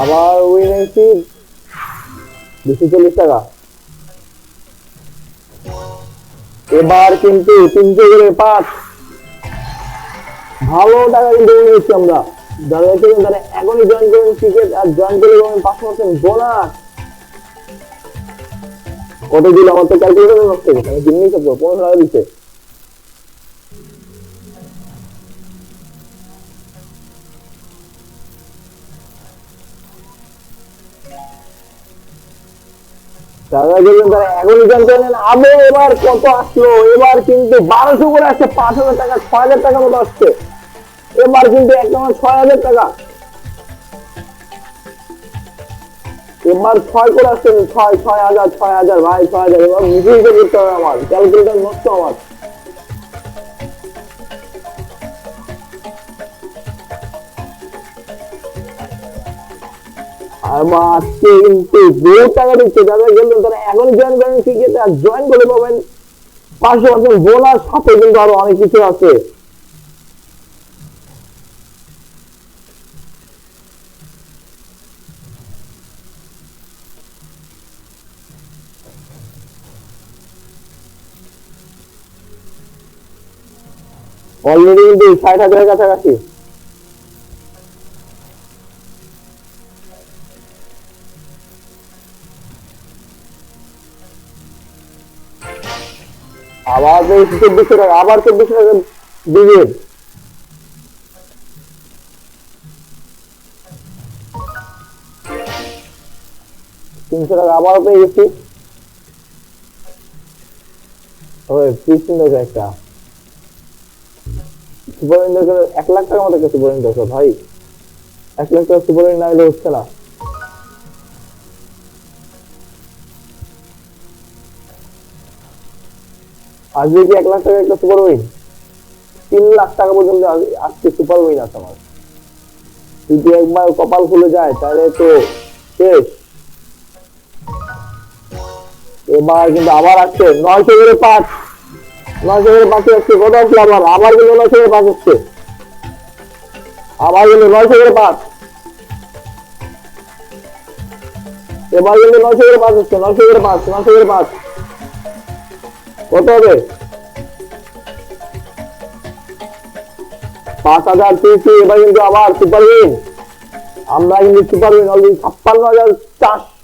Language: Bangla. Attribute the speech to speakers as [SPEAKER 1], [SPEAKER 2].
[SPEAKER 1] আবার উইন হয়েছি দুশো চল্লিশ টাকা। এবার কিন্তু তিনশো করে পাঁচ ভালো টাকা কিন্তু উইন হচ্ছি আমরা। যারা হচ্ছে তারা এখনই জয়েন করেন ক্রিকেট আর জয়েন করলে পাবেন পাঁচশো পার্সেন্ট বোনাস কত দিল আমার তো ক্যালকুলেটার নষ্ট গেছে আমি দিনই সব পনেরো টাকা দিচ্ছে। গেলেন তারা এখনই জানতে আবে এবার কত আসলো? এবার কিন্তু বারোশো করে আসছে পাঁচ হাজার টাকা, ছয় হাজার টাকা মতো আসছে। এবার কিন্তু একদম ছয় হাজার টাকা। এবার ছয় করে আসছে, ছয় ছয় হাজার ছয় হাজার, ভাই, ছয় হাজার, এবার মিটিং করতে হবে আমার। ক্যালকুলেটার নষ্ট আমার। আমার কিন্তু বহুত টাকা দিচ্ছে। যারা গেলেন তারা এখন জয়েন করেন ক্রিকেটে আর জয়েন করে পাবেন। পাঁচশো পার্সেন্ট বোনাস সাথে কিন্তু আরও অনেক কিছু আছে। অলরেডি কিন্তু ষাট হাজারের কাছাকাছি। আবার চব্বিশশো টাকা, আবার চব্বিশশো টাকা দিবেন তিনশো টাকা আবার পেয়ে গেছি। একটা। সুপার এক লাখ টাকার মতো একটা সুপার ভাই। এক লাখ টাকা সুপার হচ্ছে না। আজকে কি এক লাখ টাকা একটা সুপার উইন তিন লাখ টাকা পর্যন্ত আজ- আজকে সুপার উইন আছে আমার। যদি একবার কপাল খুলে যায়, তাহলে তো শেষ। এবার কিন্তু আবার আসছে নয়শো করে পাঁচ। নয়শো করে পাঁচে আসছে কত আসলো আবার? আবার কিন্তু নয়শো করে পাঁচ আসছে আবার কিন্তু নয়শো করে পাঁচ। এবার কিন্তু নয়শো করে পাঁচ আসছে নয়শো করে পাঁচ, নয়শো করে পাঁচ। কত হবে? পাঁচ হাজার তিনশো এবার কিন্তু আবার সুপার উইন আমরা কিন্তু সুপার উইন অলরেডি ছাপ্পান্ন হাজার চারশো